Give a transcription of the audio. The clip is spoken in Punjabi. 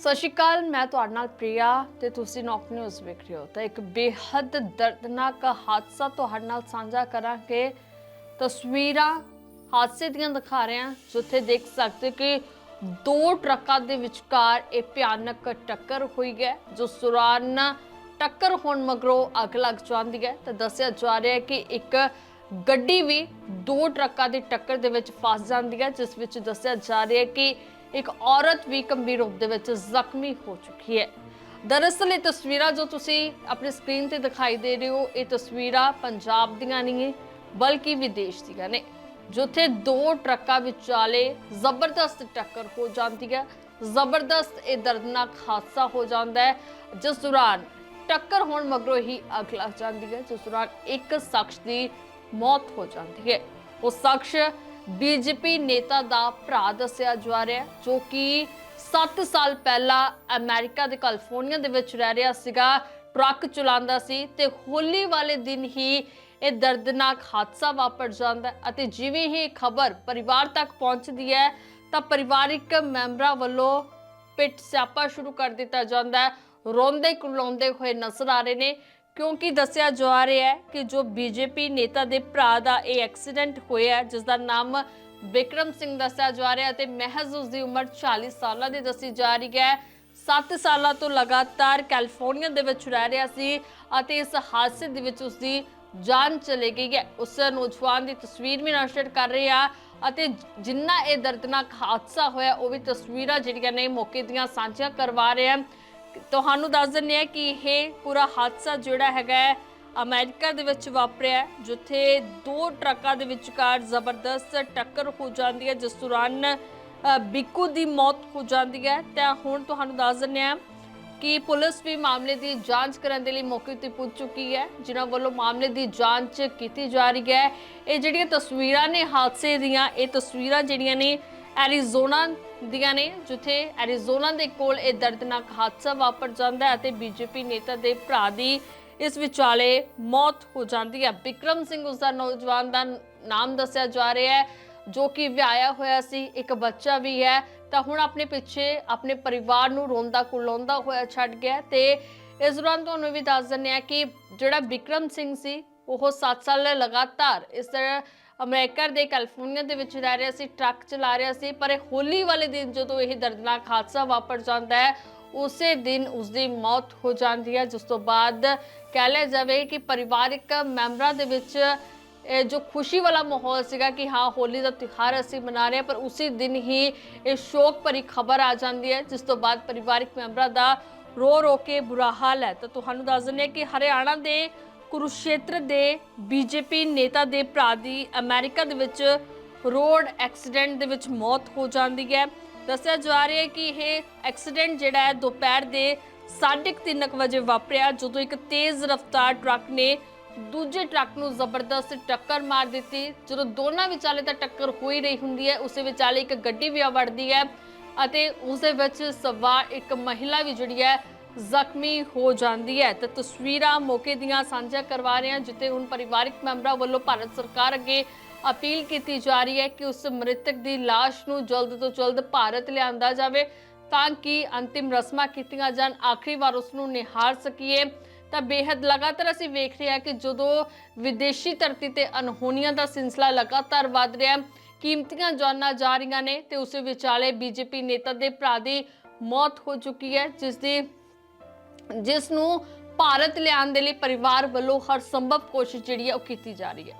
ਸਤਿ ਸ਼੍ਰੀ ਅਕਾਲ, ਮੈਂ ਤੁਹਾਡੇ ਨਾਲ ਪ੍ਰਿਆ ਤੇ ਤੁਸੀਂ ਨੌਕ ਨਿਊਜ਼ ਵੇਖ ਰਹੇ ਹੋ। ਤਾਂ ਇੱਕ ਬੇਹੱਦ ਦਰਦਨਾਕ ਹਾਦਸਾ ਤੁਹਾਡੇ ਨਾਲ ਸਾਂਝਾ ਕਰਾਂਗੇ। ਤਸਵੀਰਾਂ ਹਾਦਸੇ ਦੀਆਂ ਦਿਖਾ ਰਹੇ ਹਾਂ, ਜਿੱਥੇ ਦੇਖ ਸਕਦੇ ਕਿ ਦੋ ਟਰੱਕਾਂ ਦੇ ਵਿਚਕਾਰ ਇਹ ਭਿਆਨਕ ਟੱਕਰ ਹੋਈ ਹੈ, ਜੋ ਸੁਰਾਨ ਟੱਕਰ ਹੋਣ ਮਗਰੋਂ ਅੱਗ ਲੱਗ ਜਾਂਦੀ ਹੈ। ਤਾਂ ਦੱਸਿਆ ਜਾ ਰਿਹਾ ਹੈ ਕਿ ਇੱਕ ਗੱਡੀ ਵੀ ਦੋ ਟਰੱਕਾਂ ਦੀ ਟੱਕਰ ਦੇ ਵਿੱਚ ਫਸ ਜਾਂਦੀ ਹੈ, ਜਿਸ ਵਿੱਚ ਦੱਸਿਆ ਜਾ ਰਿਹਾ ਹੈ ਕਿ ਇੱਕ ਔਰਤ ਵੀ ਗੰਭੀਰ ਰੂਪ ਦੇ ਵਿੱਚ ਜ਼ਖਮੀ ਹੋ ਚੁੱਕੀ ਹੈ। ਦਰਅਸਲ, ਇਹ ਤਸਵੀਰਾਂ ਜੋ ਤੁਸੀਂ ਆਪਣੀ ਸਕਰੀਨ ਤੇ ਦਿਖਾਈ ਦੇ ਰਹੇ ਹੋ, ਇਹ ਤਸਵੀਰਾਂ ਪੰਜਾਬ ਦੀਆਂ ਨਹੀਂ ਬਲਕਿ ਵਿਦੇਸ਼ ਦੀਆਂ ਨੇ, ਜਿੱਥੇ ਦੋ ਟਰੱਕਾਂ ਵਿਚਾਲੇ ਜ਼ਬਰਦਸਤ ਟੱਕਰ ਹੋ ਜਾਂਦੀ ਹੈ। ਜ਼ਬਰਦਸਤ ਇਹ ਦਰਦਨਾਕ ਹਾਦਸਾ ਹੋ ਜਾਂਦਾ ਹੈ, ਜਿਸ ਦੌਰਾਨ ਟੱਕਰ ਹੋਣ ਮਗਰੋਂ ਹੀ ਅੱਗ ਲੱਗ ਜਾਂਦੀ ਹੈ, ਜਿਸ ਦੌਰਾਨ ਇੱਕ ਸ਼ਖਸ ਦੀ ਮੌਤ ਹੋ ਜਾਂਦੀ ਹੈ। ਉਹ ਸ਼ਖਸ ਬੀਜੇਪੀ ਨੇਤਾ ਦਾ ਭਰਾ ਦੱਸਿਆ ਜਾ ਰਿਹਾ, ਜੋ ਕਿ 7 ਸਾਲ ਪਹਿਲਾਂ ਅਮਰੀਕਾ ਦੇ ਕੈਲੀਫੋਰਨੀਆ ਦੇ ਵਿੱਚ ਰਹਿ ਰਿਹਾ ਸੀਗਾ, ਟਰੱਕ ਚਲਾਉਂਦਾ ਸੀ ਤੇ ਹੋਲੀ ਵਾਲੇ ਦਿਨ ਹੀ ਇਹ ਦਰਦਨਾਕ ਹਾਦਸਾ ਵਾਪਰ ਜਾਂਦਾ ਅਤੇ ਜਿਵੇਂ ਹੀ ਖਬਰ ਪਰਿਵਾਰ ਤੱਕ ਪਹੁੰਚਦੀ ਹੈ, ਤਾਂ ਪਰਿਵਾਰਿਕ ਮੈਂਬਰਾਂ ਵੱਲੋਂ ਪਿੱਟ ਸਿਆਪਾ ਸ਼ੁਰੂ ਕਰ ਦਿੱਤਾ ਜਾਂਦਾ ਹੈ। ਰੋਂਦੇ ਕੁਲਾਉਂਦੇ ਹੋਏ ਨਜ਼ਰ ਆ ਰਹੇ ਨੇ ਕਿਉਂਕਿ ਦੱਸਿਆ ਜਾ ਰਿਹਾ ਹੈ ਕਿ ਜੋ ਬੀਜੇਪੀ ਨੇਤਾ ਦੇ ਭਰਾ ਦਾ ਇਹ ਐਕਸੀਡੈਂਟ ਹੋਇਆ ਹੈ, ਜਿਸ ਦਾ ਨਾਮ ਵਿਕਰਮ ਸਿੰਘ ਦੱਸਿਆ ਜਾ ਰਿਹਾ ਹੈ ਤੇ ਮਹਿਜ਼ ਉਸ ਦੀ ਉਮਰ 40 ਸਾਲਾਂ ਦੀ ਦੱਸੀ ਜਾ ਰਹੀ ਹੈ। 7 ਸਾਲਾਂ ਤੋਂ ਲਗਾਤਾਰ ਕੈਲੀਫੋਰਨੀਆ ਦੇ ਵਿੱਚ ਰਹਿ ਰਿਹਾ ਸੀ ਅਤੇ ਇਸ ਹਾਦਸੇ ਦੇ ਵਿੱਚ ਉਸ ਦੀ ਜਾਨ ਚਲੀ ਗਈ ਹੈ। ਉਸ ਨੌਜਵਾਨ ਦੀ ਤਸਵੀਰ ਵੀ ਨਸ਼ਰ ਕਰ ਰਹੇ ਆ ਅਤੇ ਜਿੰਨਾ ਇਹ ਦਰਦਨਾਕ ਹਾਦਸਾ ਹੋਇਆ ਉਹ ਵੀ ਤਸਵੀਰਾਂ ਜਿਹੜੀਆਂ ਨੇ ਮੌਕੇ ਦੀਆਂ ਸਾਂਝੀਆਂ ਕਰਵਾ ਰਹੇ ਆ ਤੁਹਾਨੂੰ ਦੱਸ ਦਿੰਦੇ ਆ ਕਿ ਇਹ ਪੂਰਾ ਹਾਦਸਾ ਜਿਹੜਾ ਹੈਗਾ ਹੈ, ਅਮਰੀਕਾ ਦੇ ਵਿੱਚ ਵਾਪਰਿਆ ਜਿੱਥੇ ਦੋ ਟਰੱਕਾਂ ਦੇ ਵਿਚਕਾਰ ਜ਼ਬਰਦਸਤ ਟੱਕਰ ਹੋ ਜਾਂਦੀ ਹੈ ਜਿਸ ਦੌਰਾਨ ਅ, ਬਿੱਕੂ ਦੀ ਮੌਤ ਹੋ ਜਾਂਦੀ ਹੈ। ਤਾਂ ਹੁਣ ਤੁਹਾਨੂੰ ਦੱਸ ਦਿੰਦੇ ਆ ਕਿ ਪੁਲਿਸ ਵੀ ਮਾਮਲੇ ਦੀ ਜਾਂਚ ਕਰਨ ਦੇ ਲਈ ਮੌਕੇ ਤੇ ਪੁੱਜ ਚੁੱਕੀ ਹੈ ਜਿਨ੍ਹਾਂ ਵੱਲੋਂ ਮਾਮਲੇ ਦੀ ਜਾਂਚ ਕੀਤੀ ਜਾ ਰਹੀ ਹੈ। ਇਹ ਜਿਹੜੀਆਂ ਤਸਵੀਰਾਂ ਨੇ ਹਾਦਸੇ ਦੀਆਂ ਇਹ ਤਸਵੀਰਾਂ ਜਿਹੜੀਆਂ ਨੇ ਐਰੀਜ਼ੋਨਾ ਦੀਆਂ ਨੇ, ਜਿੱਥੇ ਐਰੀਜ਼ੋਨਾ ਦੇ ਕੋਲ ਇਹ ਦਰਦਨਾਕ ਹਾਦਸਾ ਵਾਪਰ ਜਾਂਦਾ ਹੈ ਅਤੇ ਬੀਜੇਪੀ ਨੇਤਾ ਦੇ ਭਰਾ ਦੀ ਇਸ ਵਿਚਾਲੇ ਮੌਤ ਹੋ ਜਾਂਦੀ ਹੈ। ਵਿਕਰਮ ਸਿੰਘ ਉਸ ਦਾ ਨੌਜਵਾਨ ਦਾ ਨਾਮ ਦੱਸਿਆ ਜਾ ਰਿਹਾ ਹੈ, ਜੋ ਕਿ ਵਿਆਹਿਆ ਹੋਇਆ ਸੀ, ਇੱਕ ਬੱਚਾ ਵੀ ਹੈ। ਤਾਂ ਹੁਣ ਆਪਣੇ ਪਿੱਛੇ ਆਪਣੇ ਪਰਿਵਾਰ ਨੂੰ ਰੋਂਦਾ ਕੁਲਾਉਂਦਾ ਹੋਇਆ ਛੱਡ ਗਿਆ ਤੇ ਇਸ ਦੌਰਾਨ ਤੁਹਾਨੂੰ ਵੀ ਦੱਸ ਦਿੰਦੇ ਆ ਕਿ ਜਿਹੜਾ ਵਿਕਰਮ ਸਿੰਘ ਸੀ, ਉਹ 7 ਸਾਲ ਲਗਾਤਾਰ ਇਸ ਤਰ੍ਹਾਂ ਅਮਰੀਕਾ ਦੇ ਕੈਲੀਫੋਰਨੀਆ ਦੇ ਵਿੱਚ ਰਹਿ ਰਿਹਾ ਸੀ, ਟਰੱਕ ਚਲਾ ਰਿਹਾ ਸੀ, ਪਰ ਹੋਲੀ ਵਾਲੇ ਦਿਨ ਜਦੋਂ ਇਹ ਦਰਦਨਾਕ ਹਾਦਸਾ ਵਾਪਰ ਜਾਂਦਾ ਹੈ, ਉਸੇ ਦਿਨ ਉਸਦੀ ਮੌਤ ਹੋ ਜਾਂਦੀ ਹੈ। ਜਿਸ ਤੋਂ ਬਾਅਦ ਕਹਿ ਲਿਆ ਜਾਵੇ ਕਿ ਪਰਿਵਾਰਿਕ ਮੈਂਬਰਾਂ ਦੇ ਵਿੱਚ ਇਹ ਜੋ ਖੁਸ਼ੀ ਵਾਲਾ ਮਾਹੌਲ ਸੀਗਾ ਕਿ ਹਾਂ, ਹੋਲੀ ਦਾ ਤਿਉਹਾਰ ਅਸੀਂ ਮਨਾ ਰਹੇ ਹਾਂ, ਪਰ ਉਸੇ ਦਿਨ ਹੀ ਇਹ ਸ਼ੋਕ ਭਰੀ ਖਬਰ ਆ ਜਾਂਦੀ ਹੈ, ਜਿਸ ਤੋਂ ਬਾਅਦ ਪਰਿਵਾਰਿਕ ਮੈਂਬਰਾਂ ਦਾ ਰੋ ਰੋ ਕੇ ਬੁਰਾ ਹਾਲ ਹੈ। ਤਾਂ ਤੁਹਾਨੂੰ ਦੱਸ ਦਿੰਦੇ ਹਾਂ ਕਿ ਹਰਿਆਣਾ ਦੇ ਕੁਰੂਸ਼ੇਤਰ ਦੇ ਬੀਜੇਪੀ ਨੇਤਾ ਦੇ ਭਰਾ ਦੀ ਅਮਰੀਕਾ ਦੇ ਵਿੱਚ ਰੋਡ ਐਕਸੀਡੈਂਟ ਦੇ ਵਿੱਚ ਮੌਤ ਹੋ ਜਾਂਦੀ ਹੈ। ਦੱਸਿਆ ਜਾ ਰਿਹਾ ਹੈ ਕਿ ਇਹ ਐਕਸੀਡੈਂਟ ਜਿਹੜਾ ਹੈ ਦੁਪਹਿਰ ਦੇ 3:30 ਵਜੇ ਵਾਪਰਿਆ, ਜਦੋਂ ਇੱਕ ਤੇਜ਼ ਰਫ਼ਤਾਰ ਟਰੱਕ ਨੇ ਦੂਜੇ ਟਰੱਕ ਨੂੰ ਜ਼ਬਰਦਸਤ ਟੱਕਰ ਮਾਰ ਦਿੱਤੀ। ਜਦੋਂ ਦੋਨਾਂ ਵਿਚਾਲੇ ਤਾਂ ਟੱਕਰ ਹੋ ਹੀ ਰਹੀ ਹੁੰਦੀ ਹੈ, ਉਸੇ ਵਿਚਾਲੇ ਇੱਕ ਗੱਡੀ ਵੀ ਆ ਵੜਦੀ ਹੈ ਅਤੇ ਉਸ ਦੇ ਵਿੱਚ ਸਵਾਰ ਇੱਕ ਮਹਿਲਾ ਵੀ ਜਿਹੜੀ ਹੈ ਜ਼ਖਮੀ ਹੋ ਜਾਂਦੀ ਹੈ। ਤਾਂ ਤਸਵੀਰਾਂ ਮੌਕੇ ਦੀਆਂ ਸਾਂਝਾ ਕਰਵਾ ਰਹੇ ਹਾਂ, ਜਿੱਥੇ ਹੁਣ ਪਰਿਵਾਰਕ ਮੈਂਬਰਾਂ ਵੱਲੋਂ ਭਾਰਤ ਸਰਕਾਰ ਅੱਗੇ ਅਪੀਲ ਕੀਤੀ ਜਾ ਰਹੀ ਹੈ ਕਿ ਉਸ ਮ੍ਰਿਤਕ ਦੀ ਲਾਸ਼ ਨੂੰ ਜਲਦ ਤੋਂ ਜਲਦ ਭਾਰਤ ਲਿਆਂਦਾ ਜਾਵੇ ਤਾਂ ਕਿ ਅੰਤਿਮ ਰਸਮਾਂ ਕੀਤੀਆਂ ਜਾਣ, ਆਖਰੀ ਵਾਰ ਉਸ ਨੂੰ ਨਿਹਾਰ ਸਕੀਏ। ਤਾਂ ਬੇहद ਲਗਾਤਾਰ ਅਸੀਂ ਵੇਖ ਰਹੇ ਹਾਂ ਕਿ ਜਦੋਂ ਵਿਦੇਸ਼ੀ ਧਰਤੀ ਤੇ ਅਨਹੋਨੀਆਂ ਦਾ ਸਿਲਸਿਲਾ ਲਗਾਤਾਰ ਵੱਧ ਰਿਹਾ ਹੈ, ਕੀਮਤੀਆਂ ਜਾਨਾਂ ਜਾ ਰਹੀਆਂ ਨੇ ਤੇ ਉਸ ਵਿਚਾਲੇ ਬੀਜੇਪੀ ਨੇਤਾ ਦੇ ਭਰਾ ਦੀ ਮੌਤ ਹੋ ਚੁੱਕੀ ਹੈ, ਜਿਸ ਦੀ ਜਿਸ ਨੂੰ ਭਾਰਤ ਲਿਆਉਣ ਦੇ ਲਈ ਪਰਿਵਾਰ ਵੱਲੋਂ ਹਰ ਸੰਭਵ ਕੋਸ਼ਿਸ਼ ਜਿਹੜੀ ਹੈ ਉਹ ਕੀਤੀ ਜਾ ਰਹੀ ਹੈ।